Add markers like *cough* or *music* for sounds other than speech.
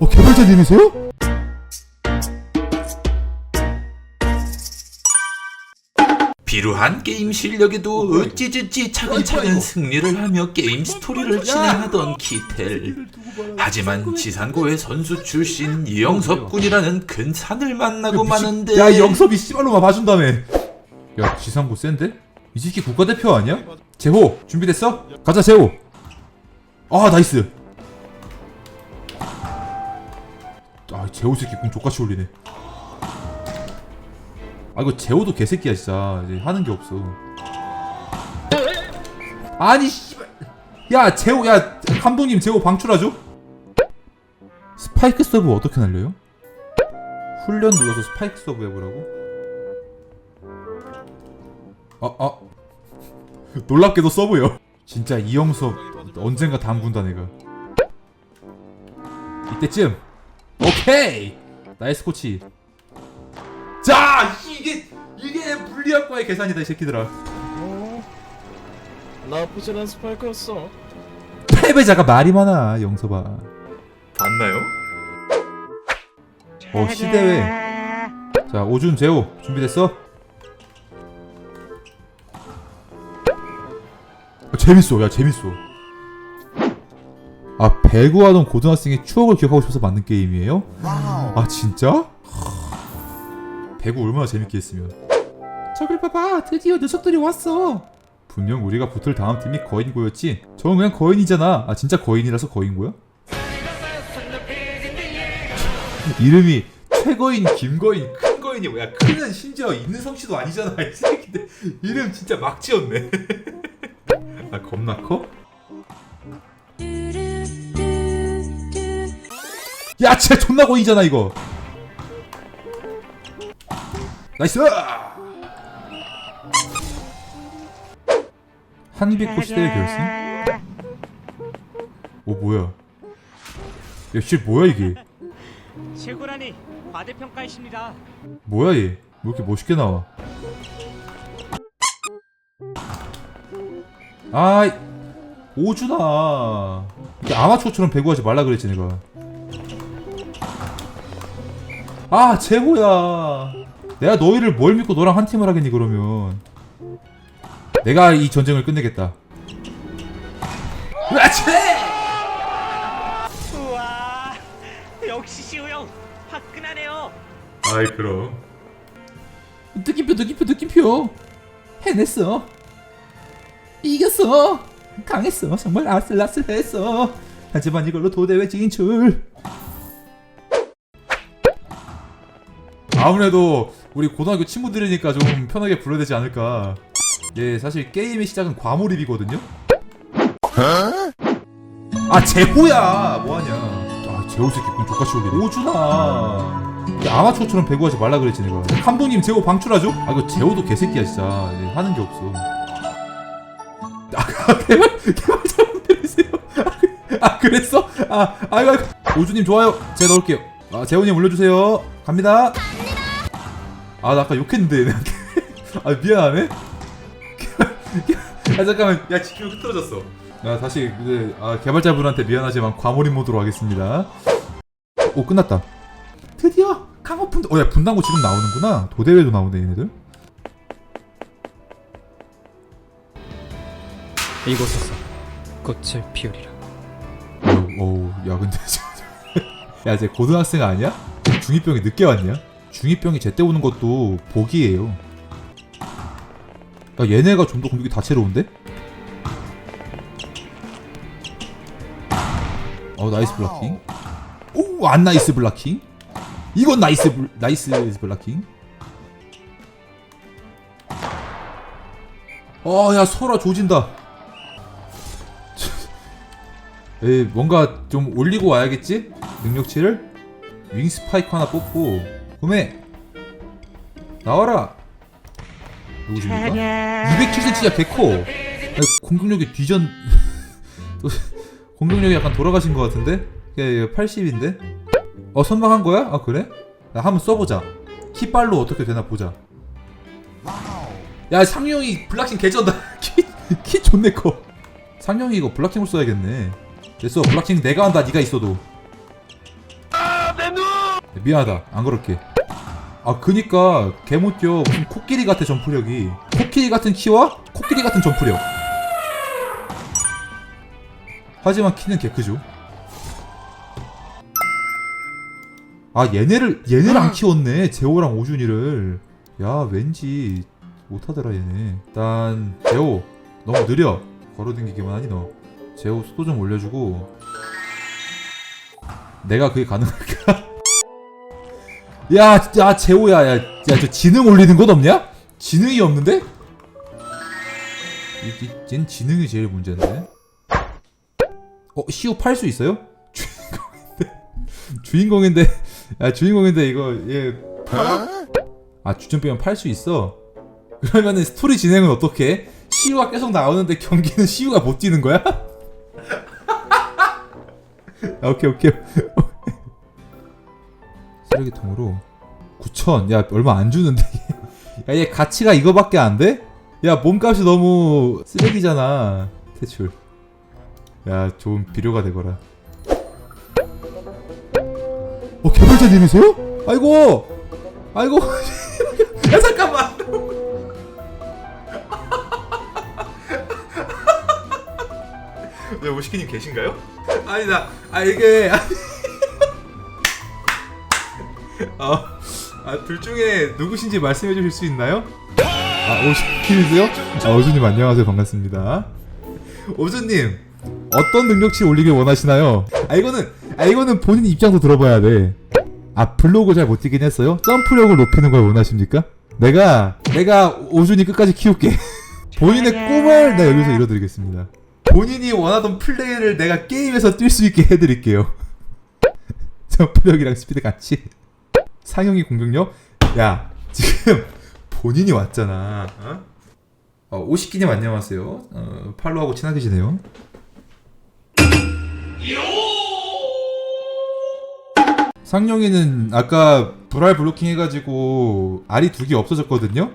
어 개발자님이세요? 비루한 게임 실력에도 어찌저찌 차근차근 승리를 하며 게임 스토리를 진행하던 키텔. 하지만 지산고의 선수 출신 이영섭 군이라는 큰 산을 만나고 마는데 야 영섭이 씨발로만 봐준다며 야 지상고 센데? 이 새끼 국가대표 아니야? 재호 준비됐어? 가자 재호 아 나이스 아 재호 새끼 공 족같이 올리네 아 이거 재호도 개새끼야 진짜 이제 하는 게 없어 아니 씨발 야 재호 야 감독님 재호 방출하죠? 스파이크 서브 어떻게 날려요? 훈련 눌러서 스파이크 서브 해보라고? 아, 아. 놀랍게도 서브요. 진짜 이영섭 언젠가 담군다 내가. 이때쯤. 오케이. 나이스 코치. 자, 이게 이게 물리학과의 계산이다 이 새끼들아. 어, 나쁘지 않은 스파이크였어. 패배자가 말이 많아 영섭아. 봤나요? 어 시대회. 자 오준 재호 준비됐어? 아, 재밌어 야 재밌어. 아 배구하던 고등학생의 추억을 기억하고 싶어서 만든 게임이에요? 아 진짜? 배구 얼마나 재밌게 했으면. 저길 봐봐 드디어 녀석들이 왔어. 분명 우리가 붙을 다음 팀이 거인고였지. 저건 그냥 거인이잖아. 아 진짜 거인이라서 거인고야? *laughs* 이름이 최거인, 김거인, 큰거인이 뭐야? 큰은 심지어 있는 성씨도 아니잖아. 이 새끼들 이름 진짜 막 지었네. *laughs* 아 겁나 커? 야, 쟤 존나 거인이잖아 이거. 나이스. 한빛꽃 시대의 결승? 오 뭐야? 야, 씨 뭐야 이게? 최고라니 과대평가이십니다. 뭐야 얘? 왜 이렇게 멋있게 나와? 아 오주나 이렇게 아마추어처럼 배구하지 말라 그랬지 내가 아 재호야. 내가 너희를 뭘 믿고 너랑 한 팀을 하겠니 그러면? 내가 이 전쟁을 끝내겠다. 으아치! 우와 역시 시우 형 화끈하네요. 아이 그럼 느낌표 느낌표 느낌표. 해냈어. 이겼어. 강했어. 정말 아슬아슬했어. 하지만 이걸로 도대회 진출 아무래도 우리 고등학교 친구들이니까 좀 편하게 불러야 되지 않을까. 예 사실 게임의 시작은 과몰입이거든요. 아 재호야! 뭐하냐? 아 재호 새끼 공 족같이 올리네 오준아! 아마추어처럼 배구하지 말라 그랬지 내가. 감독님 재호 방출하죠? 아 이거 재호도 개새끼야 진짜. 이제 하는 게 없어. 아 *laughs* 개발 개발 잘못되세요. 아 그랬어? 아 아이고 아이고. 오주님 좋아요. 제가 넣을게요. 아 재호님 올려주세요. 갑니다 아 나 아까 욕했는데 얘네한테. *laughs* 아 미안하네. *laughs* 아 잠깐만. 야 지키면 흐트러졌어. 나 다시 이제 아, 개발자분한테 미안하지만 과몰입 모드로 하겠습니다. 오 끝났다. 드디어 강호 분당 어야 분당고 지금 나오는구나. 도대회도 나오네 얘네들. 이곳에서 꽃을 피우리라. 어우, 야 근데 *laughs* 야쟤 고등학생 아니야? 중2병이 늦게 왔냐? 중2병이 제때 오는 것도 복이에요. 야 얘네가 좀 더 공격이 다채로운데? 어 나이스 블락킹. 오 안 나이스 블락킹. 이건 나이스 블, 나이스 블락킹. 어야 소라 조진다. *laughs* 에 뭔가 좀 올리고 와야겠지? 능력치를? 윙 스파이크 하나 뽑고 구매 나와라 누구십니까? 207cm야 개코 공격력이 뒤전 *laughs* 또 공격력이 약간 돌아가신 것 같은데? 예, 80인데? 어 선방한 거야? 아 그래? 나 한번 써보자 키빨로 어떻게 되나 보자 야 상용이 블락킹 개쩐다 *laughs* 키, 키 존내 커 상용이 이거 블락킹을 써야겠네 됐어 블락킹 내가 한다 네가 있어도 미안하다. 안 그럴게. 아 그니까 개못 뛰어 무슨 코끼리 같아 점프력이. 코끼리 같은 키와 코끼리 같은 점프력. 하지만 키는 개 크죠. 아 얘네를 얘네를 안 키웠네 재호랑 오준이를. 야 왠지 못하더라 얘네. 일단 재호 너무 느려. 걸어댕기기만 하니 너. 재호 속도 좀 올려주고. 내가 그게 가능할까? 야, 야, 재호야, 야, 야, 저 지능 올리는 건 없냐? 지능이 없는데? 이, 이, 얜 지능이 제일 문제인데? 어, 시우 팔 수 있어요? *laughs* 주인공인데, 주인공인데, 야, 주인공인데 이거 얘 팔아? 아, 주전 빼면 팔수 있어. 그러면은 스토리 진행은 어떻게? 시우가 계속 나오는데 경기는 시우가 못 뛰는 거야? *laughs* 아, 오케이 오케이 쓰레기통으로 9천. 야 얼마 안 주는데. *laughs* 야 얘 가치가 이거밖에 안 돼? 야 몸값이 너무 쓰레기잖아. 대출. 야 좋은 비료가 되거라. 어 개발자님이세요? 아이고! 아이고! *laughs* 야 잠깐만! 네 오시키님 계신가요? 아니 나 아 이게 아, 아, 둘 중에 누구신지 말씀해 주실 수 있나요? 아, 오준님이세요? 아, 오준님 안녕하세요. 반갑습니다. 오준님, 어떤 능력치 올리길 원하시나요? 아, 이거는, 아, 이거는 본인 입장도 들어봐야 돼. 아, 블로그 잘 못 뛰긴 했어요? 점프력을 높이는 걸 원하십니까? 내가, 내가 오준이 끝까지 키울게. *laughs* 본인의 꿈을 내가 여기서 이뤄드리겠습니다. 본인이 원하던 플레이를 내가 게임에서 뛸 수 있게 해드릴게요. *laughs* 점프력이랑 스피드 같이. 상영이 공격력? 야 지금 본인이 왔잖아 어? 어 오시키님 안녕하세요 어, 팔로우하고 친하게 지내요 상영이는 아까 불알 블로킹 해가지고 알이 두 개 없어졌거든요?